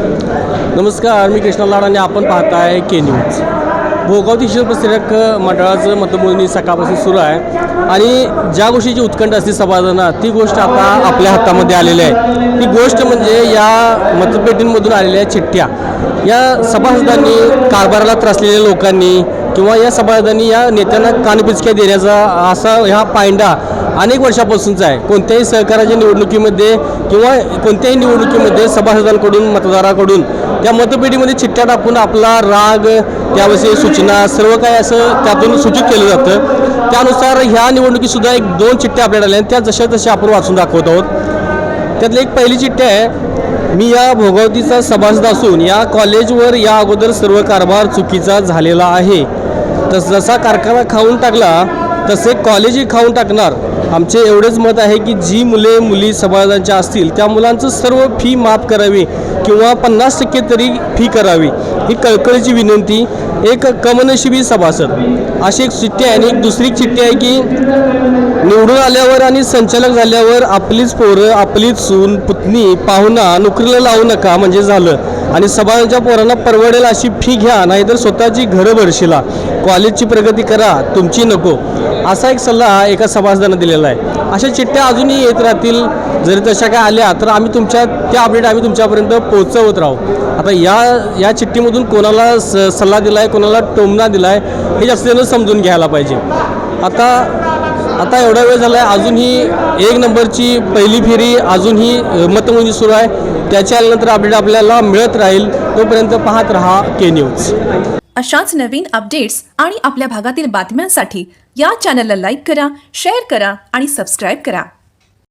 नमस्कार मी कृष्णा लाड आणि आपण पाहताय के न्यूज भोगावती शिवप्रसारक मंडळाचं मतमोजणी सकाळपासून सुरू आहे. आणि ज्या गोष्टीची उत्कंठ असते समाजांना ती गोष्ट आता आपल्या हातामध्ये आलेली आहे. ती गोष्ट म्हणजे या मतपेटींमधून आलेल्या चिठ्ठ्या. या सभासदांनी कारभाराला त्रासलेल्या लोकांनी किंवा या सभासदांनी या नेत्यांना कानपिचक्या देण्याचा असा ह्या पायंडा अनेक वर्षापासूनचा आहे. कोणत्याही सहकाराच्या निवडणुकीमध्ये किंवा कोणत्याही निवडणुकीमध्ये सभासदांकडून मतदाराकडून त्या मतपेटीमध्ये चिठ्ठ्या टाकून आपला राग त्याविषयी सूचना सर्व काही असं त्यातून सूचित केलं जातं. त्यानुसार ह्या निवडणुकीतसुद्धा एक दोन चिठ्ठ्या आपल्याला आल्या आणि त्या जशा तशा आपण वाचून दाखवत आहोत. त्यातली एक पहिली चिठ्ठी आहे मी या भोगावतीचा सभासद असून या कॉलेजवर या अगोदर सर्व कारभार चुकीचा झालेला आहे. तस जसा कारखाना खाऊन टाकला तसे कॉलेजही खाऊन टाकणार. आमचे एवढेच मत आहे की जी मुले मुली समाजांच्या असतील त्या मुलांचं सर्व फी माफ करावी किंवा पन्नास टक्के तरी फी करावी ही कळकळीची विनंती. एक कमनशिबी सभासद. अशी एक चिठ्ठी आहे आणि एक दुसरी चिठ्ठी आहे की निवडून आल्यावर आणि संचालक झाल्यावर आपलीच पोरं आपलीच सून पुतणी पाहुणा नोकरीला लावू नका म्हणजे झालं. आणि सभाच्या पोरांना परवडेल अशी फी घ्या नाहीतर स्वतःची घरं भरशिला. कॉलेजची प्रगती करा तुमची नको. असा एक सल्ला एका सभासदानं दिलेला आहे. अशा चिठ्ठ्या अजूनही येत राहतील. जरी तशा काय आल्या तर आम्ही तुमच्या त्या अपडेट आम्ही तुमच्यापर्यंत पोहोचवत राहू. आता या या चिठ्ठीमधून कोणाला स सल्ला दिला आहे कोणाला टोमणा दिला आहे हे जास्त समजून घ्यायला पाहिजे. आता आता एवढा वेळ झाला आहे अजूनही एक नंबरची पहिली फेरी अजूनही मतमोजणी सुरू आहे. त्याच्यानंतर अपडेट आपल्याला मिळत राहील. तोपर्यंत पाहत रहा के न्यूज अशाच नवीन अपडेट्स आणि आपल्या भागातील बातम्यांसाठी या चॅनलला लाईक करा शेअर करा आणि सबस्क्राईब करा.